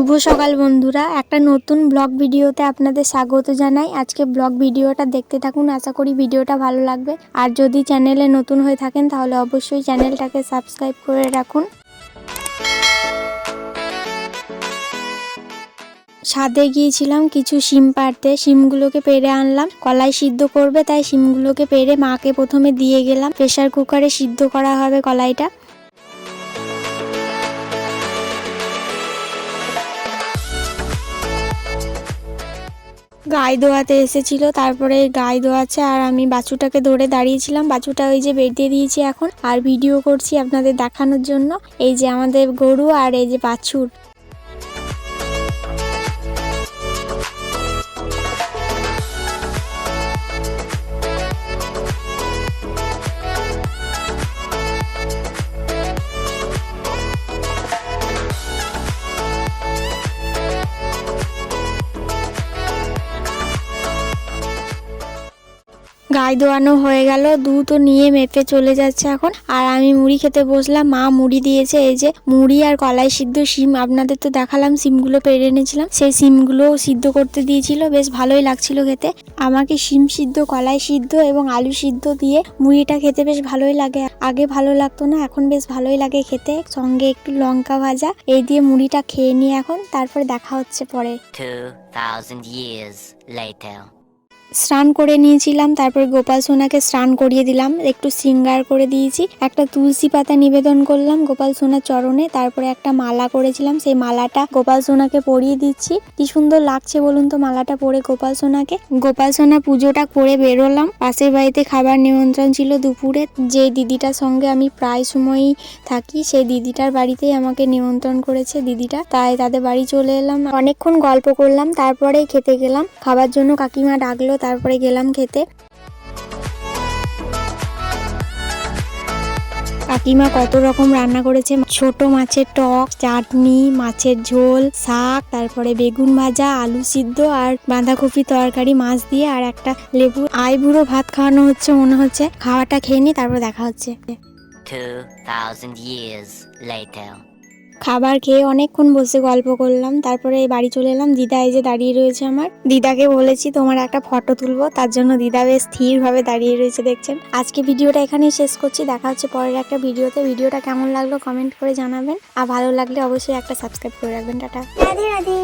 শুভ সকাল বন্ধুরা। একটা নতুন ব্লগ ভিডিওতে আপনাদের স্বাগত জানাই। আজকে ব্লগ ভিডিওটা দেখতে থাকুন, আশা করি ভিডিওটা ভালো লাগবে। আর যদি চ্যানেলে নতুন হয়ে থাকেন, তাহলে অবশ্যই চ্যানেলটাকে সাবস্ক্রাইব করে রাখুন। ছাদে গিয়েছিলাম, কিছু শিম পাড়তে। শিমগুলোকে পেরে আনলাম। কলাই সিদ্ধ করবে, তাই শিমগুলোকে পেরে মাকে প্রথমে দিয়ে গেলাম। প্রেশার কুকারে সিদ্ধ করা হবে কলাইটা। গায়ে দোয়াতে এসেছিল, তারপরে গায়ে দোয়াচ্ছে আর আমি বাছুটাকে ধরে দাঁড়িয়েছিলাম। বাছুটা ওই যে দিয়ে দিয়েছি এখন। আর ভিডিও করছি আপনাদের দেখানোর জন্য। এই যে আমাদের গরু আর এই যে বাছুর। গায়ে দোয়ানো হয়ে গেল দুধও নিয়ে মেপে চলে যাচ্ছে এখন। আর আমি মুড়ি খেতে বসলাম মা মুড়ি দিয়েছে এই যে মুড়ি আর কলাই সিদ্ধ সিম আপনাদের তো দেখালাম সিমগুলো পেরে এনেছিলাম। সেই শিমগুলো সিদ্ধ করতে দিয়েছিল বেশ ভালোই লাগছিল খেতে। আমাকে সিম সিদ্ধ কলাই সিদ্ধ এবং আলু সিদ্ধ দিয়ে মুড়িটা খেতে বেশ ভালোই লাগে। আগে ভালো লাগতো না এখন বেশ ভালোই লাগে খেতে। সঙ্গে একটু লঙ্কা ভাজা এই দিয়ে মুড়িটা খেয়ে নিয়ে এখন তারপরে দেখা হচ্ছে পরে। 2,000 years later. স্নান করে নিয়েছিলাম, তারপর গোপাল সোনাকে স্নান করিয়ে দিলাম, একটু সিঙ্গার করে দিয়েছি, একটা তুলসী পাতা নিবেদন করলাম গোপাল সোনার চরণে, তারপরে একটা মালা করেছিলাম, সেই মালাটা গোপাল সোনাকে পরিয়ে দিচ্ছি। কি সুন্দর লাগছে বলুন তো মালাটা পরে গোপাল সোনাকে? গোপাল সোনা পুজোটা করে বেরোলাম, পাশের বাড়িতে খাবার নিমন্ত্রণ ছিল দুপুরে, যে দিদিটার সঙ্গে আমি প্রায় সময়ই থাকি, সেই দিদিটার বাড়িতেই আমাকে নিমন্ত্রণ করেছে দিদিটা, তাই তাদের বাড়ি চলে এলাম। অনেকক্ষণ গল্প করলাম তারপরে খেতে গেলাম, খাবার জন্য কাকিমা ডাকলো তারপরে গেলাম খেতে। কাকিমা কত রকম রান্না করেছে? ছোট মাছের টক চাটনি মাছের ঝোল শাক তারপরে বেগুন ভাজা আলু সিদ্ধ আর বাঁধাকপি তরকারি মাছ দিয়ে আর একটা লেবু। আই বুড়ো ভাত খাওয়ানো হচ্ছে মনে হচ্ছে। খাওয়াটা খেয়ে নি তারপর দেখা হচ্ছে। 2,000 years later. খাবার খেয়ে অনেকক্ষণ বসে গল্প করলাম, তারপরে বাড়ি চলে এলাম। দিদা এই যে দাঁড়িয়ে রয়েছে আমার। দিদাকে বলেছি, তোমার একটা ফটো তুলবো। তার জন্য দিদা বেশ স্থিরভাবে দাঁড়িয়ে রয়েছে, দেখছেন? আজকে ভিডিওটা এখানেই শেষ করছি। দেখা হচ্ছে পরের একটা ভিডিওতে। ভিডিওটা কেমন লাগল কমেন্ট করে জানাবেন। আর ভালো লাগলে অবশ্যই একটা সাবস্ক্রাইব করে রাখবেন। টাটা। রাধে রাধে।